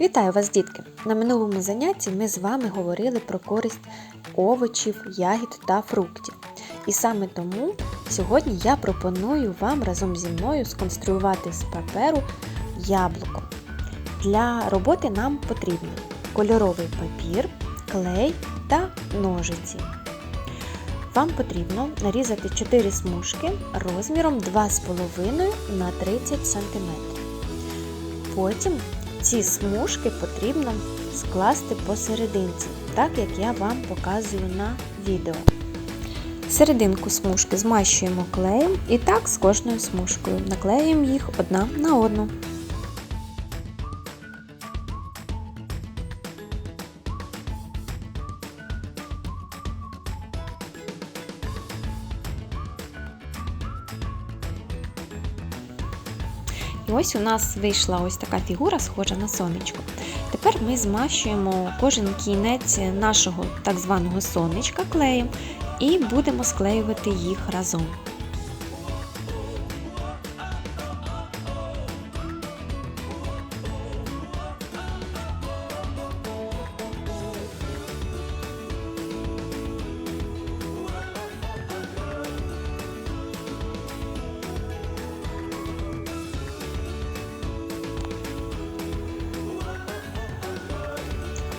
Вітаю вас, дітки! На минулому занятті ми з вами говорили про користь овочів, ягід та фруктів. І саме тому сьогодні я пропоную вам разом зі мною сконструювати з паперу яблуко. Для роботи нам потрібно кольоровий папір, клей та ножиці. Вам потрібно нарізати 4 смужки розміром 2,5 на 30 см. Потім ці смужки потрібно скласти посерединці, так як я вам показую на відео. Серединку смужки змащуємо клеєм і так з кожною смужкою. Наклеюємо їх одна на одну. І ось у нас вийшла ось така фігура, схожа на сонечко. Тепер ми змащуємо кожен кінець нашого так званого сонечка клеєм і будемо склеювати їх разом.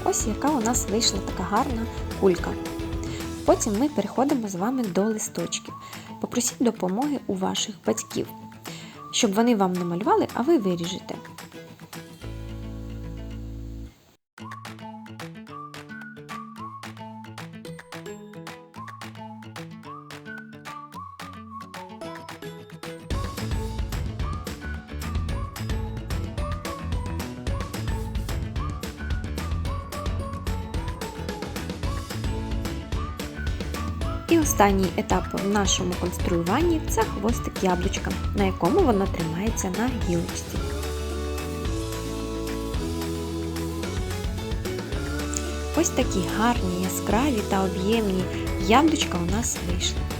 Ось яка у нас вийшла така гарна кулька. Потім ми переходимо з вами до листочків. Попросіть допомоги у ваших батьків, щоб вони вам намалювали, а ви виріжете. І останній етап в нашому конструюванні це хвостик яблучка, на якому воно тримається на гілочці. Ось такі гарні, яскраві та об'ємні яблучка у нас вийшли.